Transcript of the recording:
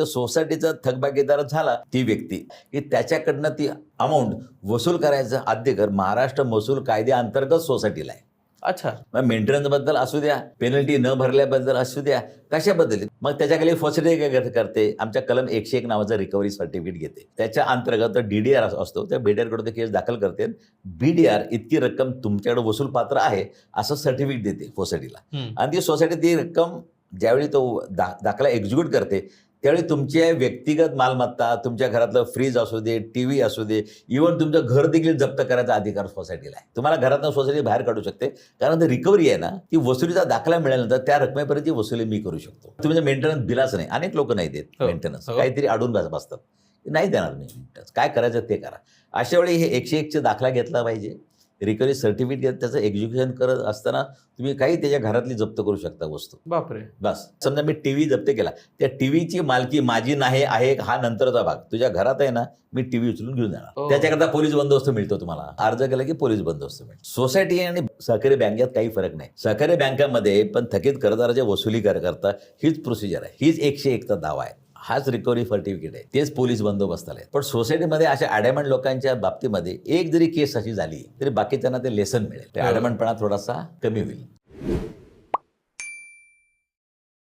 तर सोसायटीचा थकबाकीदार झाला ती व्यक्ती. की त्याच्याकडनं ती अमाऊंट वसूल करायचा अधिकार महाराष्ट्र महसूल कायद्याअंतर्गत सोसायटीला आहे. अच्छा. मग मेंटेनन्सबद्दल असू द्या पेनल्टी न भरल्याबद्दल असू द्या कशाबद्दल मग काय कर- करते? आमच्या कलम एकशे एक नावाचं रिकव्हरी सर्टिफिकेट घेते. त्याच्या अंतर्गत डी डी आर असतो त्या बी डी आरकडे ते केस दाखल करते. बी डी आर इतकी रक्कम तुमच्याकडे वसूल पात्र आहे असं सर्टिफिकेट देते सोसायटीला. आणि ती सोसायटी ती रक्कम ज्यावेळी तो दा दाखला एक्झिक्यूट करते त्यावेळी तुमच्या व्यक्तिगत मालमत्ता तुमच्या घरातलं फ्रीज असू दे टी व्ही असू दे इव्हन तुमचं घर देखील जप्त करायचा अधिकार सोसायटीला आहे. तुम्हाला घरातनं सोसायटी बाहेर काढू शकते. कारण रिकव्हरी आहे ना ती वसुलीचा दाखला मिळाल्यानंतर त्या रकमेपर्यंत वसुली मी करू शकतो. तुमचं मेंटेनन्स बिलाच नाही. अनेक लोक नाही देत हो. मेंटेनन्स हो. काहीतरी अडून बस- बसतात. नाही देणार मी मेंटेनन्स काय करायचं ते करा. अशा वेळी हे एकशे एकचे दाखला घेतला पाहिजे. रिकव्हरी सर्टिफिकेट त्याचं एक्झिक्युशन करत असताना तुम्ही काही त्याच्या घरातली जप्त करू शकता वस्तू. बापरे. बस. समजा मी टी व्ही जप्त केला. त्या टी व्हीची मालकी माझी नाही आहे हा नंतरचा भाग. तुझ्या घरात आहे ना मी टी व्ही उचलून घेऊन जाणार. हो. त्याच्याकरता पोलीस बंदोबस्त मिळतो तुम्हाला. अर्ज केला की पोलीस बंदोबस्त मिळतो. सोसायटी आणि सहकारी बँकेत काही फरक नाही. सहकारी बँकामध्ये पण थकीत कर्जदाराच्या वसुली कर- करता हीच प्रोसिजर आहे. हीच एकशे एकचा दावा आहे. हाच रिकव्हरी सर्टिफिकेट आहे. तेच पोलीस बंदोबस्त आले पण सोसायटीमध्ये अशा ॲडॅमंट लोकांच्या बाबतीमध्ये एक जरी केस अशी झाली तरी बाकीच्यांना ते लेसन मिळेल. ते हो. थोडासा कमी होईल.